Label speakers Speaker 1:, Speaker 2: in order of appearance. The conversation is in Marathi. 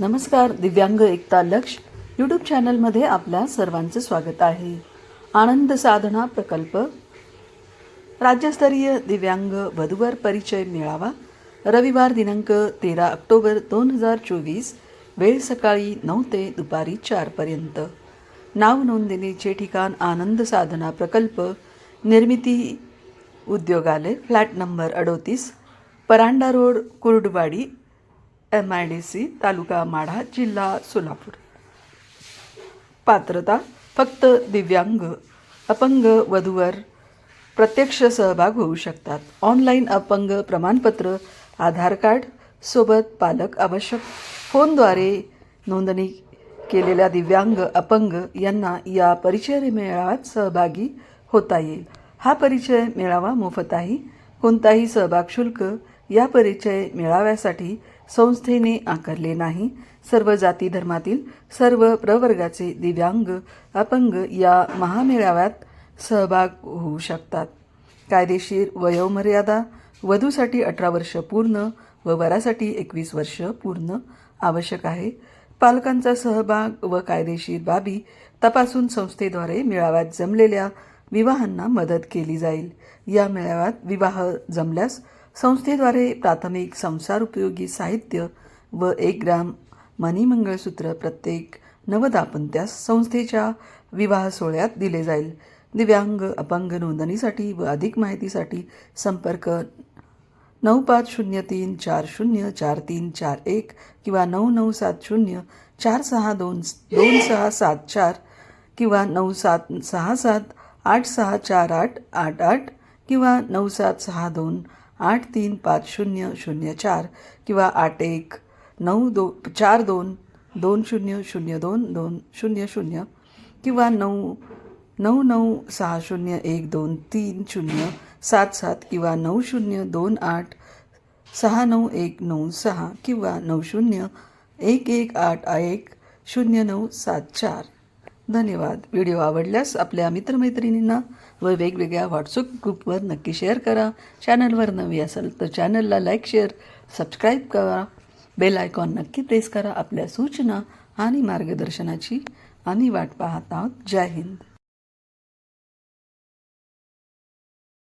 Speaker 1: नमस्कार दिव्यांग एकता लक्ष यूट्यूब चॅनलमध्ये आपल्या सर्वांचं स्वागत आहे. आनंद साधना प्रकल्प. राज्यस्तरीय दिव्यांग वधूवर परिचय मेळावा रविवार दिनांक तेरा ऑक्टोबर दोन हजार चोवीस वेळ सकाळी नऊ ते दुपारी चारपर्यंत नाव नोंदणीचे ठिकाण आनंद साधना प्रकल्प निर्मिती उद्योगालय फ्लॅट नंबर अडोतीस Paranda road Kurduwadi M I D C taluka Madha जिल्हा सोलापूर. पात्रता फक्त दिव्यांग अपंग वधूवर प्रत्यक्ष सहभाग होऊ शकतात. ऑनलाईन अपंग प्रमाणपत्र आधार कार्ड सोबत पालक आवश्यक फोनद्वारे नोंदणी केलेल्या दिव्यांग अपंग यांना या परिचय मेळाव्यात सहभागी होता येईल. हा परिचय मेळावा मोफत आहे कोणताही सहभाग शुल्क या परिचय मेळाव्यासाठी संस्थेने आकारले नाही. सर्व जाती धर्मातील सर्व प्रवर्गाचे दिव्यांग अपंग या महामेळाव्यात सहभाग होऊ शकतात. कायदेशीर वयोमर्यादा वधूसाठी अठरा वर्ष पूर्ण व वरासाठी एकवीस वर्ष पूर्ण आवश्यक आहे. पालकांचा सहभाग व कायदेशीर बाबी तपासून संस्थेद्वारे मेळाव्यात जमलेल्या विवाहांना मदत केली जाईल. या मेळाव्यात विवाह जमल्यास संस्थेद्वारे प्राथमिक संसार उपयोगी साहित्य व एक ग्राम मणिमंगळसूत्र प्रत्येक नवदापंत्यास संस्थेच्या विवाह सोहळ्यात दिले जाईल. दिव्यांग अपंग नोंदणीसाठी व अधिक माहितीसाठी संपर्क नऊ पाच शून्य तीन चार शून्य चार तीन चार एक किंवा नऊ नऊ सात शून्य चार सहा दोन दोन सहा सात चार किंवा नऊ सात सहा सात आठ सहा चार आठ आठ आठ किंवा नऊ सात सहा दोन आठ तीन पाच शून्य शून्य चार किंवा आठ एक नऊ दो चार दोन दोन शून्य शून्य दोन दोन शून्य शून्य किंवा नऊ नऊ नऊ सहा शून्य एक दोन तीन शून्य सात सात किंवा नऊ शून्य दोन आठ सहा नऊ एक नऊ सहा किंवा नऊ शून्य एक एक आठ एक शून्य नऊ सात चार. धन्यवाद. व्हिडिओ आवडल्यास आपल्या मित्रमैत्रिणींना व वेगवेगळ्या व्हॉट्सअप ग्रुपवर नक्की शेअर करा. चॅनलवर नवी असेल तर चॅनलला लाईक शेअर सबस्क्राईब करा. बेल आयकॉन नक्की प्रेस करा आपल्या सूचना आणि मार्गदर्शनाची आम्ही वाट पाहत आहोत. जय हिंद.